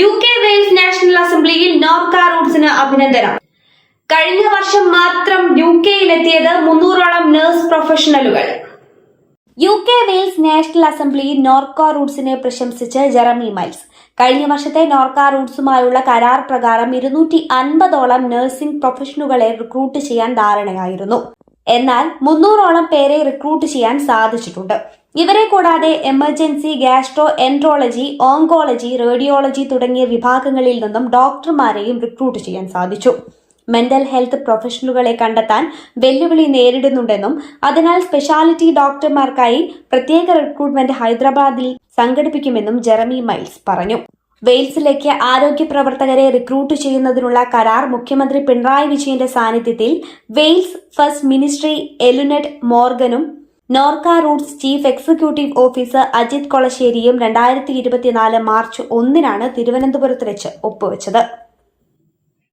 U K Wales national അസംബ്ലിയിൽ നോർക്ക റൂട്ട്സിന് അഭിനന്ദനം. കഴിഞ്ഞ വർഷം മാത്രം യു കെയിലെത്തിയത് മുന്നൂറോളം നഴ്സ് പ്രൊഫഷണലുകൾ. യു കെ വെയിൽസ് നാഷണൽ അസംബ്ലിയിൽ നോർക്ക റൂട്ട്സിനെ പ്രശംസിച്ച് ജെറമി മൈൽസ്. കഴിഞ്ഞ വർഷത്തെ നോർക്ക റൂട്ട്സുമായുള്ള കരാർ പ്രകാരം ഇരുന്നൂറ്റി അൻപതോളം നഴ്സിംഗ് പ്രൊഫഷണലുകളെ റിക്രൂട്ട് ചെയ്യാൻ ധാരണയായിരുന്നു. എന്നാൽ മുന്നൂറോളം പേരെ റിക്രൂട്ട് ചെയ്യാൻ സാധിച്ചിട്ടുണ്ട്. ഇവരെ കൂടാതെ emergency gastroenterology oncology radiology തുടങ്ങിയ വിഭാഗങ്ങളിൽ നിന്നും ഡോക്ടർമാരെയും റിക്രൂട്ട് ചെയ്യാൻ സാധിച്ചു. മെന്റൽ ഹെൽത്ത് പ്രൊഫഷണലുകളെ കണ്ടെത്താൻ വെല്ലുവിളി നേരിടുന്നുണ്ടെന്നും അതിനാൽ സ്പെഷ്യാലിറ്റി ഡോക്ടർമാർക്കായി പ്രത്യേക റിക്രൂട്ട്മെന്റ് ഹൈദരാബാദിൽ സംഘടിപ്പിക്കുമെന്നും ജെറമി മൈൽസ് പറഞ്ഞു. വെയിൽസിലേക്ക് ആരോഗ്യ പ്രവർത്തകരെ റിക്രൂട്ട് ചെയ്യുന്നതിനുള്ള കരാർ മുഖ്യമന്ത്രി പിണറായി വിജയന്റെ സാന്നിധ്യത്തിൽ Wales first ministry Eluned മോർഗനും NORKA Roots chief executive officer Ajith കൊളശ്ശേരിയും രണ്ടായിരത്തി ഇരുപത്തിനാല് മാർച്ച് ഒന്നിനാണ് തിരുവനന്തപുരത്ത് വെച്ച് ഒപ്പുവെച്ചത്.